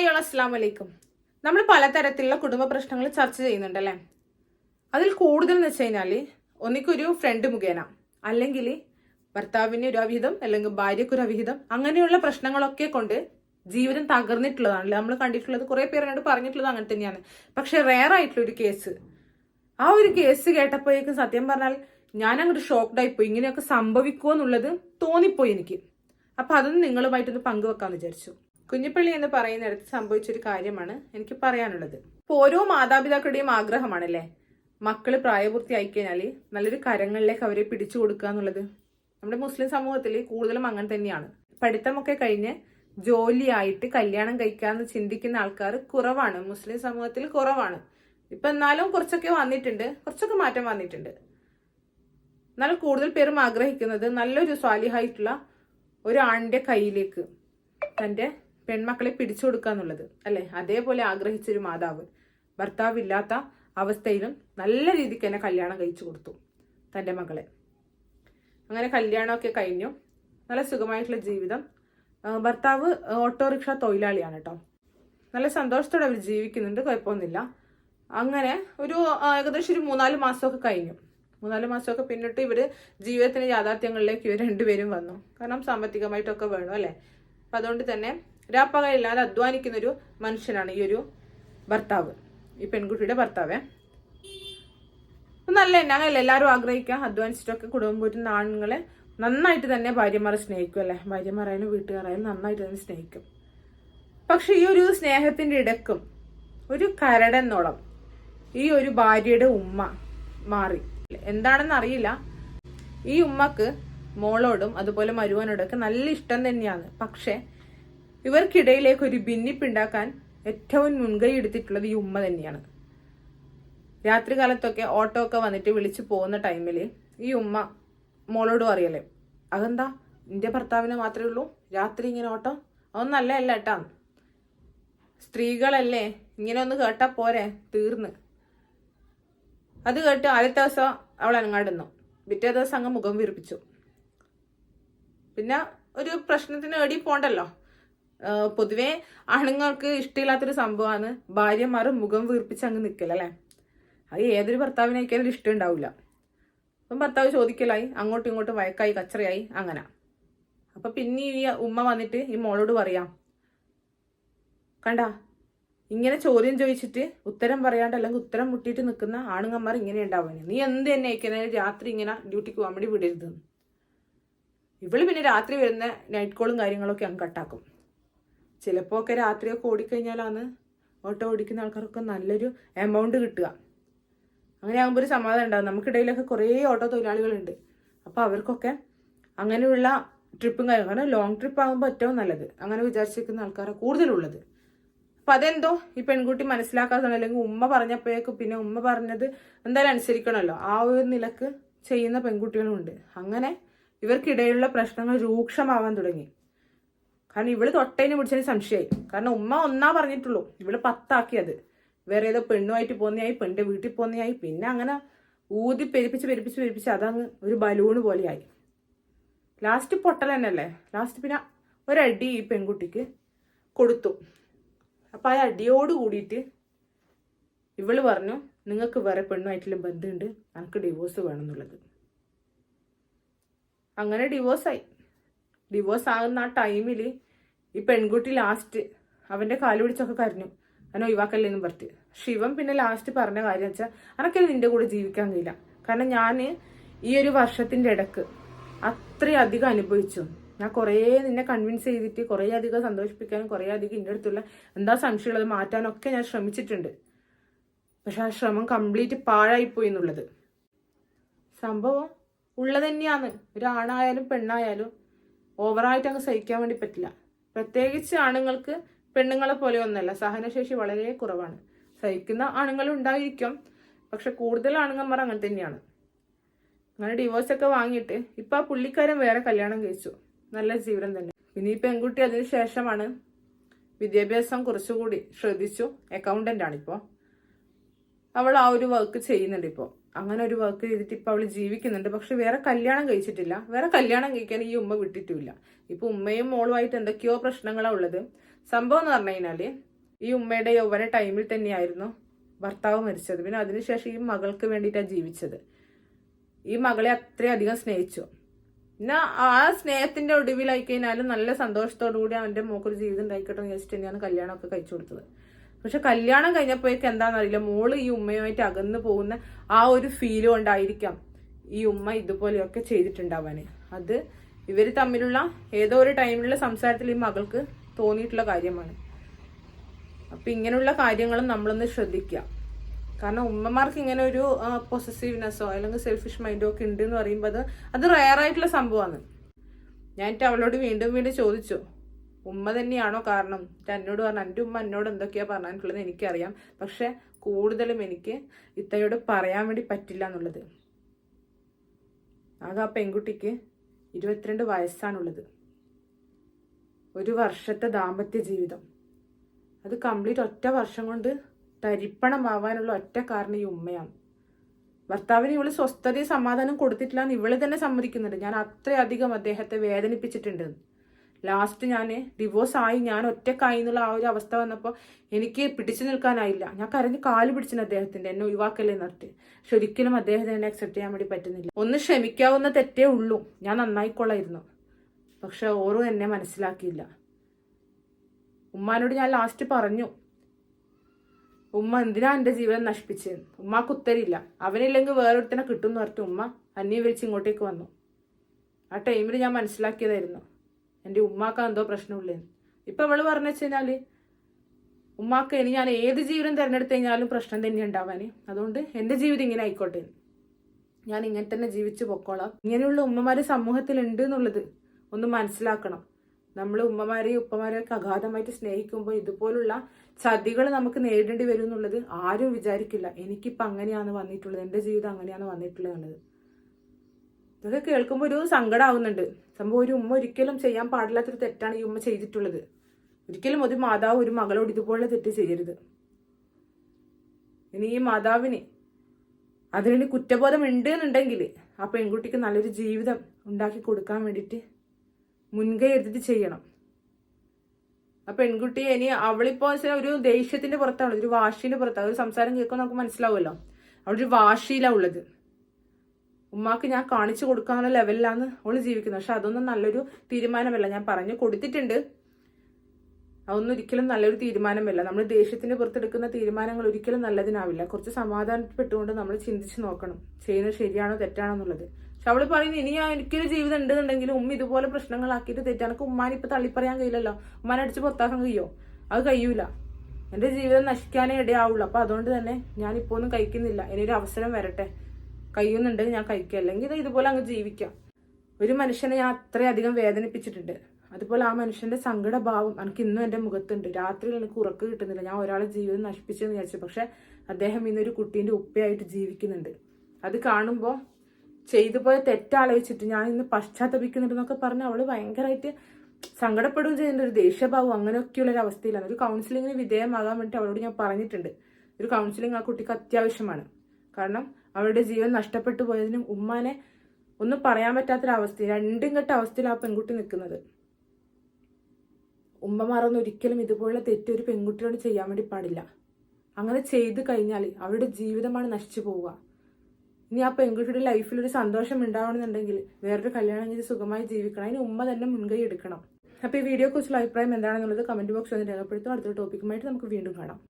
Hi all അസ്സാം വലൈക്കും നമ്മൾ പലതരത്തിലുള്ള കുടുംബ പ്രശ്നങ്ങൾ ചർച്ച ചെയ്യുന്നുണ്ടല്ലേ? അതിൽ കൂടുതൽ എന്ന് വെച്ച് കഴിഞ്ഞാൽ ഒന്നിക്കൊരു ഫ്രണ്ട് മുഖേന അല്ലെങ്കിൽ ഭർത്താവിന് ഒരു അവിഹിതം അല്ലെങ്കിൽ ഭാര്യയ്ക്ക് ഒരു അവിഹിതം അങ്ങനെയുള്ള പ്രശ്നങ്ങളൊക്കെ കൊണ്ട് ജീവിതം തകർന്നിട്ടുള്ളതാണല്ലേ? നമ്മൾ കണ്ടിട്ടുള്ളത് കുറേ പേരോട് പറഞ്ഞിട്ടുള്ളത് അങ്ങനെ തന്നെയാണ്. പക്ഷെ റെയർ ആയിട്ടുള്ള ഒരു കേസ് ആ ഒരു കേസ് കേട്ടപ്പോഴേക്കും സത്യം പറഞ്ഞാൽ ഞാൻ അങ്ങോട്ട് ഷോക്ക്ഡ് ആയിപ്പോയി ഇങ്ങനെയൊക്കെ സംഭവിക്കുമോ എന്നുള്ളത് തോന്നിപ്പോയി എനിക്ക്. അപ്പൊ അതൊന്ന് നിങ്ങളുമായിട്ടൊന്ന് പങ്കുവെക്കാന്ന് വിചാരിച്ചു. കുഞ്ഞിപ്പള്ളി എന്ന് പറയുന്നിടത്ത് സംഭവിച്ചൊരു കാര്യമാണ് എനിക്ക് പറയാനുള്ളത്. ഇപ്പൊ ഓരോ മാതാപിതാക്കളുടെയും ആഗ്രഹമാണല്ലേ? മക്കൾ പ്രായപൂർത്തിയായി കഴിഞ്ഞാൽ നല്ലൊരു കരങ്ങളിലേക്ക് അവരെ പിടിച്ചു കൊടുക്കുക എന്നുള്ളത്. നമ്മുടെ മുസ്ലിം സമൂഹത്തിൽ കൂടുതലും അങ്ങനെ തന്നെയാണ്. പഠിത്തമൊക്കെ കഴിഞ്ഞ് ജോലിയായിട്ട് കല്യാണം കഴിക്കാന്ന് ചിന്തിക്കുന്ന ആൾക്കാർ കുറവാണ്. മുസ്ലിം സമൂഹത്തിൽ കുറവാണ്. ഇപ്പൊ എന്നാലും കുറച്ചൊക്കെ വന്നിട്ടുണ്ട്. കുറച്ചൊക്കെ മാറ്റം വന്നിട്ടുണ്ട്. എന്നാൽ കൂടുതൽ പേരും ആഗ്രഹിക്കുന്നത് നല്ലൊരു സ്വാലിഹായിട്ടുള്ള ഒരു കയ്യിലേക്ക് തന്റെ പെൺമക്കളെ പിടിച്ചു കൊടുക്കുക എന്നുള്ളത് അല്ലെ? അതേപോലെ ആഗ്രഹിച്ചൊരു മാതാവ് ഭർത്താവില്ലാത്ത അവസ്ഥയിലും നല്ല രീതിക്ക് തന്നെ കല്യാണം കഴിച്ചു കൊടുത്തു തന്റെ മകളെ. അങ്ങനെ കല്യാണമൊക്കെ കഴിഞ്ഞു. നല്ല സുഖമായിട്ടുള്ള ജീവിതം. ഭർത്താവ് ഓട്ടോറിക്ഷ തൊഴിലാളിയാണ് കേട്ടോ. നല്ല സന്തോഷത്തോടെ അവർ ജീവിക്കുന്നുണ്ട് കുഴപ്പമൊന്നുമില്ല. അങ്ങനെ ഒരു ഏകദേശം ഒരു മൂന്നാൽ മാസമൊക്കെ കഴിഞ്ഞു. മൂന്നാൽ മാസമൊക്കെ പിന്നിട്ട് ഇവർ ജീവിതത്തിന്റെ യാഥാർത്ഥ്യങ്ങളിലേക്ക് ഇവർ രണ്ടുപേരും വന്നു. കാരണം സാമ്പത്തികമായിട്ടൊക്കെ വേണം അല്ലേ? അപ്പം അതുകൊണ്ട് തന്നെ രാപ്പകലില്ലാതെ അധ്വാനിക്കുന്ന ഒരു മനുഷ്യനാണ് ഈ ഒരു ഭർത്താവ് ഈ പെൺകുട്ടിയുടെ ഭർത്താവേ. നല്ല തന്നെ അങ്ങനെയല്ല എല്ലാവരും ആഗ്രഹിക്കാം. അധ്വാനിച്ചിട്ടൊക്കെ കുടുംബം പോറ്റുന്ന ആണുങ്ങളെ നന്നായിട്ട് തന്നെ ഭാര്യമാരെ സ്നേഹിക്കും അല്ലെ? ഭാര്യമാരായാലും വീട്ടുകാരായാലും നന്നായിട്ട് തന്നെ സ്നേഹിക്കും. പക്ഷെ ഈ ഒരു സ്നേഹത്തിന്റെ ഇടക്കും ഒരു കരടെന്നോളം ഈ ഒരു ഭാര്യയുടെ ഉമ്മ മാറി. എന്താണെന്ന് അറിയില്ല. ഈ ഉമ്മക്ക് മോളോടും അതുപോലെ മരുവനോടൊക്കെ നല്ല ഇഷ്ടം തന്നെയാണ്. പക്ഷെ ഇവർക്കിടയിലേക്ക് ഒരു ഭിന്നിപ്പുണ്ടാക്കാൻ ഏറ്റവും മുൻകൈ എടുത്തിട്ടുള്ളത് ഈ ഉമ്മ തന്നെയാണ്. രാത്രി കാലത്തൊക്കെ ഓട്ടോ ഒക്കെ വന്നിട്ട് വിളിച്ചു പോകുന്ന ടൈമിൽ ഈ ഉമ്മ മോളോട് പറയല്ലേ അതെന്താ? എന്റെ ഭർത്താവിനെ മാത്രമേ ഉള്ളൂ? രാത്രി ഇങ്ങനെ ഓട്ടോ? അതൊന്നും അല്ല ഏട്ടാ സ്ത്രീകളല്ലേ ഇങ്ങനെ ഒന്ന് കേട്ടാ പോരെ തീർന്ന്. അത് കേട്ട് ആദ്യത്തെ ദിവസം അവൾ അനങ്ങാടുന്നു പിറ്റേ ദിവസം അങ്ങ് മുഖം വീർപ്പിച്ചു. പിന്നെ ഒരു പ്രശ്നത്തിന് എടി പോണ്ടല്ലോ. പൊതുവെ ആണുങ്ങൾക്ക് ഇഷ്ടമില്ലാത്തൊരു സംഭവമാണ് ഭാര്യമാർ മുഖം വീർപ്പിച്ച് അങ്ങ് നിൽക്കലല്ലേ അത് ഏതൊരു ഭർത്താവിനേക്കാലും ഇഷ്ടം ഉണ്ടാവില്ല അപ്പം ഭർത്താവ് ചോദിക്കലായി അങ്ങോട്ടും ഇങ്ങോട്ടും വഴക്കായി കച്ചറയായി അങ്ങനെ. അപ്പൊ പിന്നെ ഈ ഉമ്മ വന്നിട്ട് ഈ മോളോട് പറയാം കണ്ട ഇങ്ങനെ ചോദ്യം ചോദിച്ചിട്ട് ഉത്തരം പറയാണ്ട് അല്ലെങ്കിൽ ഉത്തരം മുട്ടിയിട്ട് നിൽക്കുന്ന ആണുങ്ങന്മാർ ഇങ്ങനെ ഉണ്ടാവുന്നത് നീ എന്ത് തന്നെ അയക്കുന്ന രാത്രി ഇങ്ങനെ ഡ്യൂട്ടിക്ക് പോകാൻ വേണ്ടി വിടരുത്. ഇവൾ പിന്നെ രാത്രി വരുന്ന നൈറ്റ് കോളും കാര്യങ്ങളൊക്കെ അങ്ങ് കട്ടാക്കും ചിലപ്പോൾ ഒക്കെ രാത്രിയൊക്കെ ഓടിക്കഴിഞ്ഞാലാണ് ഓട്ടോ ഓടിക്കുന്ന ആൾക്കാർക്ക് നല്ലൊരു എമൗണ്ട് കിട്ടുക. അങ്ങനെ ആകുമ്പോൾ ഒരു സമാധാനം ഉണ്ടാകും നമുക്കിടയിലൊക്കെ കുറേ ഓട്ടോ തൊഴിലാളികളുണ്ട്. അപ്പോൾ അവർക്കൊക്കെ അങ്ങനെയുള്ള ട്രിപ്പും കാര്യം കാരണം ലോങ് ട്രിപ്പ് ആകുമ്പോൾ ഏറ്റവും നല്ലത്. അങ്ങനെ വിചാരിച്ചിരിക്കുന്ന ആൾക്കാരാണ് കൂടുതലുള്ളത്. അപ്പം അതെന്തോ ഈ പെൺകുട്ടി മനസ്സിലാക്കാത്തതാണ്. അല്ലെങ്കിൽ ഉമ്മ പറഞ്ഞപ്പോഴേക്കും പിന്നെ ഉമ്മ പറഞ്ഞത് എന്തായാലും അനുസരിക്കണമല്ലോ. ആ ഒരു നിലയ്ക്ക് ചെയ്യുന്ന പെൺകുട്ടികളുമുണ്ട് അങ്ങനെ ഇവർക്കിടയിലുള്ള പ്രശ്നങ്ങൾ രൂക്ഷമാവാൻ തുടങ്ങി. കാരണം ഇവൾ തൊട്ടേനെ പിടിച്ചതിന് സംശയമായി. കാരണം ഉമ്മ ഒന്നാ പറഞ്ഞിട്ടുള്ളൂ ഇവൾ പത്താക്കിയത്. വേറെ ഏതോ പെണ്ണുമായിട്ട് പോന്നെയായി പെണ്ണിന്റെ വീട്ടിൽ പോന്നെയായി പിന്നെ അങ്ങനെ ഊതി പെരുപ്പിച്ച് പെരുപ്പിച്ച് പെരുപ്പിച്ച് അതങ്ങ് ഒരു ബലൂണ് പോലെയായി. ലാസ്റ്റ് പൊട്ടൽ തന്നെയല്ലേ? ലാസ്റ്റ് പിന്നെ ഒരടി ഈ പെൺകുട്ടിക്ക് കൊടുത്തു. അപ്പൊ ആ അടിയോട് കൂടിയിട്ട് ഇവൾ പറഞ്ഞു നിങ്ങൾക്ക് വേറെ പെണ്ണുമായിട്ടുള്ള ബന്ധമുണ്ട് നമുക്ക് ഡിവോഴ്സ് വേണം എന്നുള്ളത്. അങ്ങനെ ഡിവോഴ്സായി ഡിവോഴ്സ് ആകുന്ന ആ ടൈമിൽ ഈ പെൺകുട്ടി ലാസ്റ്റ് അവന്റെ കാൽ പിടിച്ചൊക്കെ കരഞ്ഞു. അവനെ ഒഴിവാക്കല്ലേന്ന് പറഞ്ഞു ശിവൻ പിന്നെ ലാസ്റ്റ് പറഞ്ഞ കാര്യം വെച്ചാൽ അനക്ക് നിന്റെ കൂടെ ജീവിക്കാൻ കഴിയില്ല? കാരണം ഞാൻ ഈ ഒരു വർഷത്തിന്റെ ഇടയ്ക്ക് അത്രയധികം അനുഭവിച്ചു. ഞാൻ കുറേ നിന്നെ കൺവിൻസ് ചെയ്തിട്ട് കുറേ അധികം സന്തോഷിപ്പിക്കാനും കുറേ അധികം എന്റെ അടുത്തുള്ള എന്താ സംശയമുള്ളത് മാറ്റാനൊക്കെ ഞാൻ ശ്രമിച്ചിട്ടുണ്ട്. പക്ഷെ ആ ശ്രമം കംപ്ലീറ്റ് പാഴായിപ്പോയി എന്നുള്ളത്. സംഭവം ഉള്ളത് തന്നെയാണ് ഒരാണായാലും പെണ്ണായാലും ഓവറായിട്ട് അങ്ങ് സഹിക്കാൻ വേണ്ടി പറ്റില്ല. പ്രത്യേകിച്ച് ആണുങ്ങൾക്ക് പെണ്ണുങ്ങളെ പോലെ ഒന്നല്ല. സഹനശേഷി വളരെ കുറവാണ്. സഹിക്കുന്ന ആണുങ്ങൾ ഉണ്ടായിരിക്കും. പക്ഷെ കൂടുതൽ ആണുങ്ങന്മാർ അങ്ങനെ തന്നെയാണ്. അങ്ങനെ ഡിവോഴ്സ് ഒക്കെ വാങ്ങിയിട്ട് ഇപ്പൊ ആ പുള്ളിക്കാരൻ വേറെ കല്യാണം കഴിച്ചു. നല്ല ജീവിതം തന്നെ. പിന്നെ ഈ പെൺകുട്ടി അതിന് ശേഷമാണ് വിദ്യാഭ്യാസം കുറച്ചുകൂടി ശ്രദ്ധിച്ചു. അക്കൗണ്ടന്റ് ആണ് ഇപ്പോൾ അവൾ ആ ഒരു വർക്ക് ചെയ്യുന്നുണ്ട് ഇപ്പോൾ അങ്ങനെ ഒരു വർക്ക് ചെയ്തിട്ട് ഇപ്പൊ അവൾ ജീവിക്കുന്നുണ്ട്. പക്ഷെ വേറെ കല്യാണം കഴിച്ചിട്ടില്ല. വേറെ കല്യാണം കഴിക്കാൻ ഈ ഉമ്മ വിട്ടിട്ടുമില്ല. ഇപ്പൊ ഉമ്മയും മോളുമായിട്ട് എന്തൊക്കെയോ പ്രശ്നങ്ങളാ ഉള്ളത്. സംഭവം എന്ന് പറഞ്ഞു കഴിഞ്ഞാൽ ഈ ഉമ്മയുടെ യൗവന ടൈമിൽ തന്നെയായിരുന്നു ഭർത്താവ് മരിച്ചത്. പിന്നെ അതിനുശേഷം ഈ മകൾക്ക് വേണ്ടിയിട്ടാണ് ജീവിച്ചത്. ഈ മകളെ അത്രയധികം സ്നേഹിച്ചു. പിന്നെ ആ സ്നേഹത്തിന്റെ ഒടുവിലായി കഴിഞ്ഞാലും നല്ല സന്തോഷത്തോടു കൂടി അവന്റെ മോക്കൊരു ജീവിതം ഉണ്ടായിക്കോട്ടെ എന്ന് വെച്ചിട്ട് തന്നെയാണ് കല്യാണമൊക്കെ കഴിച്ചു കൊടുത്തത്. പക്ഷെ കല്യാണം കഴിഞ്ഞപ്പോഴേക്ക് എന്താണെന്നറിയില്ല. മോൾ ഈ ഉമ്മയുമായിട്ട് അകന്നു പോകുന്ന ആ ഒരു ഫീൽ കൊണ്ടായിരിക്കാം ഈ ഉമ്മ ഇതുപോലെയൊക്കെ ചെയ്തിട്ടുണ്ടാവാന്. അത് ഇവർ തമ്മിലുള്ള ഏതോ ഒരു ടൈമിലുള്ള സംസാരത്തിൽ ഈ മകൾക്ക് തോന്നിയിട്ടുള്ള കാര്യമാണ്. അപ്പൊ ഇങ്ങനെയുള്ള കാര്യങ്ങളും നമ്മളൊന്ന് ശ്രദ്ധിക്കുക. കാരണം ഉമ്മമാർക്ക് ഇങ്ങനെ ഒരു പൊസസീവ്നെസ്സോ അല്ലെങ്കിൽ സെൽഫിഷ് മൈൻഡോ ഒക്കെ ഉണ്ട് എന്ന് പറയുമ്പോൾ അത് അത് റയറായിട്ടുള്ള സംഭവമാണ്. ഞാനിട്ട് അവളോട് വീണ്ടും വീണ്ടും ചോദിച്ചു. ഉമ്മ തന്നെയാണോ കാരണം? എന്നോട് പറഞ്ഞു എന്റെ ഉമ്മ എന്നോട് എന്തൊക്കെയാ പറഞ്ഞിട്ടുള്ളത് എനിക്കറിയാം. പക്ഷെ കൂടുതലും എനിക്ക് ഇത്തയോട് പറയാൻ വേണ്ടി പറ്റില്ല എന്നുള്ളത്. ആകെ ആ പെൺകുട്ടിക്ക് ഇരുപത്തിരണ്ട് വയസ്സാണുള്ളത്. ഒരു വർഷത്തെ ദാമ്പത്യ ജീവിതം. അത് കംപ്ലീറ്റ് ഒറ്റ വർഷം കൊണ്ട് തരിപ്പണമാവാനുള്ള ഒറ്റ കാരണം ഈ ഉമ്മയാണ്. ഭർത്താവിന് ഇവൾ സ്വസ്ഥതയും സമാധാനം കൊടുത്തിട്ടില്ല എന്ന് ഇവൾ തന്നെ സമ്മതിക്കുന്നുണ്ട്. ഞാൻ അത്രയധികം അദ്ദേഹത്തെ വേദനിപ്പിച്ചിട്ടുണ്ട്. ലാസ്റ്റ് ഞാൻ ഡിവോഴ്സ് ആയി ഞാൻ ഒറ്റക്കായി എന്നുള്ള ആ ഒരു അവസ്ഥ വന്നപ്പോൾ എനിക്ക് പിടിച്ചു നിൽക്കാനായില്ല. ഞാൻ കരഞ്ഞ് കാൽ പിടിച്ചിന് അദ്ദേഹത്തിന്റെ എന്നെ ഒഴിവാക്കല്ലേ നിർത്തി പക്ഷെ ഒരിക്കലും അദ്ദേഹത്തിന് എന്നെ അക്സെപ്റ്റ് ചെയ്യാൻ വേണ്ടി പറ്റുന്നില്ല. ഒന്ന് ക്ഷമിക്കാവുന്ന തെറ്റേ ഉള്ളൂ. ഞാൻ നന്നായിക്കൊള്ളായിരുന്നു. പക്ഷെ ഓരോ എന്നെ മനസ്സിലാക്കിയില്ല. ഉമ്മാനോട് ഞാൻ ലാസ്റ്റ് പറഞ്ഞു. ഉമ്മ എന്തിനാ എന്റെ ജീവിതം നശിപ്പിച്ചത് ഉമ്മാക്ക് ഉത്തരില്ല അവനില്ലെങ്കിൽ വേറൊരുത്തനെ കിട്ടും എന്ന് പറഞ്ഞിട്ട് ഉമ്മ അന്യം വിളിച്ച് ഇങ്ങോട്ടേക്ക് വന്നു. ആ ടൈമിൽ ഞാൻ മനസ്സിലാക്കിയതായിരുന്നു. എന്റെ ഉമ്മാക്ക് എന്തോ പ്രശ്നമില്ലേന്ന് ഇപ്പം അവൾ പറഞ്ഞു വെച്ചാൽ ഉമ്മാക്ക് ഇനി ഞാൻ ഏത് ജീവിതം തിരഞ്ഞെടുത്തു കഴിഞ്ഞാലും പ്രശ്നം തന്നെ ഉണ്ടാവാന് അതുകൊണ്ട് എന്റെ ജീവിതം ഇങ്ങനെ ആയിക്കോട്ടെ. ഞാൻ ഇങ്ങനെ തന്നെ ജീവിച്ചു പൊക്കോളാം. ഇങ്ങനെയുള്ള ഉമ്മമാര് സമൂഹത്തിൽ ഉണ്ട് എന്നുള്ളത് ഒന്ന് മനസ്സിലാക്കണം. നമ്മൾ ഉമ്മമാരെയും ഉപ്പമാരെയൊക്കെ അഗാധമായിട്ട് സ്നേഹിക്കുമ്പോൾ ഇതുപോലുള്ള ചതികൾ നമുക്ക് നേരിടേണ്ടി വരും എന്നുള്ളത് ആരും വിചാരിക്കില്ല. എനിക്കിപ്പോൾ അങ്ങനെയാണ് വന്നിട്ടുള്ളത്. എന്റെ ജീവിതം അങ്ങനെയാണ് വന്നിട്ടുള്ളത് എന്നുള്ളത്. ഇതൊക്കെ കേൾക്കുമ്പോൾ ഒരു സങ്കടമാവുന്നുണ്ട് സംഭവം ഒരു ഉമ്മ ഒരിക്കലും ചെയ്യാൻ പാടില്ലാത്തൊരു തെറ്റാണ് ഈ ഉമ്മ ചെയ്തിട്ടുള്ളത്. ഒരിക്കലും ഒരു മാതാവ് ഒരു മകളോട് ഇതുപോലെ തെറ്റ് ചെയ്യരുത്. ഇനി ഈ മാതാവിന് അതിന് കുറ്റബോധം ഉണ്ട് എന്നുണ്ടെങ്കിൽ ആ പെൺകുട്ടിക്ക് നല്ലൊരു ജീവിതം ഉണ്ടാക്കി കൊടുക്കാൻ വേണ്ടിയിട്ട് മുൻകൈ എടുത്തിട്ട് ചെയ്യണം. ആ പെൺകുട്ടി ഇനി അവളിപ്പോ ഒരു ദേഷ്യത്തിന്റെ പുറത്താണ് ഒരു വാശിന്റെ പുറത്താണ്. ഒരു സംസാരം കേൾക്കുമ്പോൾ നമുക്ക് മനസ്സിലാവുമല്ലോ. അവളൊരു വാശിയിലാണ് ഉള്ളത്. ഉമ്മാക്ക് ഞാൻ കാണിച്ചു കൊടുക്കാനുള്ള ലെവലിലാണ് അവൾ ജീവിക്കുന്നത്. പക്ഷെ അതൊന്നും നല്ലൊരു തീരുമാനമല്ല. ഞാൻ പറഞ്ഞു കൊടുത്തിട്ടുണ്ട്. അതൊന്നും ഒരിക്കലും നല്ലൊരു തീരുമാനമല്ല. നമ്മൾ ദേഷ്യത്തിന് പുറത്തെടുക്കുന്ന തീരുമാനങ്ങൾ ഒരിക്കലും നല്ലതിനാവില്ല. കുറച്ച് സമാധാനപ്പെട്ടുകൊണ്ട് നമ്മൾ ചിന്തിച്ച് നോക്കണം. ചെയ്യുന്നത് ശരിയാണോ തെറ്റാണോ എന്നുള്ളത്. പക്ഷെ അവൾ പറയുന്നു ഇനി എനിക്കൊരു ജീവിതം ഉണ്ടെന്നുണ്ടെങ്കിലും ഉമ്മ ഇതുപോലെ പ്രശ്നങ്ങളാക്കിയിട്ട് തെറ്റാനൊക്കെ ഉമ്മാനെ ഇപ്പൊ തള്ളിപ്പറയാൻ കഴിയില്ലല്ലോ. ഉമ്മാനെ അടിച്ച് പുറത്താക്കാൻ കഴിയോ? അത് കഴിയൂല. എന്റെ ജീവിതം നശിക്കാനേ ഇടയാവുള്ളൂ. അപ്പൊ അതുകൊണ്ട് തന്നെ ഞാൻ ഇപ്പൊ ഒന്നും കഴിക്കുന്നില്ല. ഇനിയൊരു അവസരം വരട്ടെ. കഴിയുന്നുണ്ടെങ്കിൽ ഞാൻ കഴിക്കുക അല്ലെങ്കിൽ ഇത് ഇതുപോലെ അങ്ങ് ജീവിക്കാം. ഒരു മനുഷ്യനെ ഞാൻ അത്രയധികം വേദനിപ്പിച്ചിട്ടുണ്ട്. അതുപോലെ ആ മനുഷ്യന്റെ സങ്കടഭാവം എനിക്ക് ഇന്നും എന്റെ മുഖത്തുണ്ട്. രാത്രിയിൽ എനിക്ക് ഉറക്ക് കിട്ടുന്നില്ല. ഞാൻ ഒരാളെ ജീവിതം നശിപ്പിച്ചെന്ന് വിചാരിച്ചു. പക്ഷെ അദ്ദേഹം ഇന്നൊരു കുട്ടീന്റെ ഉപ്പയായിട്ട് ജീവിക്കുന്നുണ്ട്. അത് കാണുമ്പോൾ ചെയ്തു പോയ തെറ്റാലോചിച്ചിട്ട് ഞാൻ ഇന്ന് പശ്ചാത്തപിക്കുന്നുണ്ടെന്നൊക്കെ പറഞ്ഞ് അവൾ ഭയങ്കരമായിട്ട് സങ്കടപ്പെടുകയും ചെയ്യുന്നുണ്ട് ഒരു ദേഷ്യഭാവം അങ്ങനെയൊക്കെയുള്ള ഒരു അവസ്ഥയിലാണ്. ഒരു കൗൺസിലിങ്ങിന് വിധേയമാകാൻ വേണ്ടി അവളോട് ഞാൻ പറഞ്ഞിട്ടുണ്ട്. ഒരു കൗൺസിലിംഗ് ആ കുട്ടിക്ക് അത്യാവശ്യമാണ്. കാരണം അവളുടെ ജീവൻ നഷ്ടപ്പെട്ടു പോയതിനും ഉമ്മാനെ ഒന്നും പറയാൻ പറ്റാത്തൊരവസ്ഥ രണ്ടും കെട്ട അവസ്ഥയിൽ ആ പെൺകുട്ടി നിൽക്കുന്നത്. ഉമ്മമാരൊന്നും ഒരിക്കലും ഇതുപോലുള്ള തെറ്റ് ഒരു പെൺകുട്ടിയോട് ചെയ്യാൻ വേണ്ടി പാടില്ല. അങ്ങനെ ചെയ്തു കഴിഞ്ഞാൽ അവരുടെ ജീവിതമാണ് നശിച്ചു പോവുക. ഇനി ആ പെൺകുട്ടിയുടെ ലൈഫിൽ ഒരു സന്തോഷം ഉണ്ടാവണമെന്നുണ്ടെങ്കിൽ വേറൊരു കല്യാണം ചെയ്ത് സുഖമായി ജീവിക്കണം. അതിന് ഉമ്മ തന്നെ മുൻകൈ എടുക്കണം. അപ്പോൾ ഈ വീഡിയോ കുറിച്ചുള്ള അഭിപ്രായം എന്താണെന്നുള്ളത് കമന്റ് ബോക്സിൽ ഒന്ന് രേഖപ്പെടുത്തും. അടുത്ത ടോപ്പിക്കുമായിട്ട് നമുക്ക് വീണ്ടും കാണാം.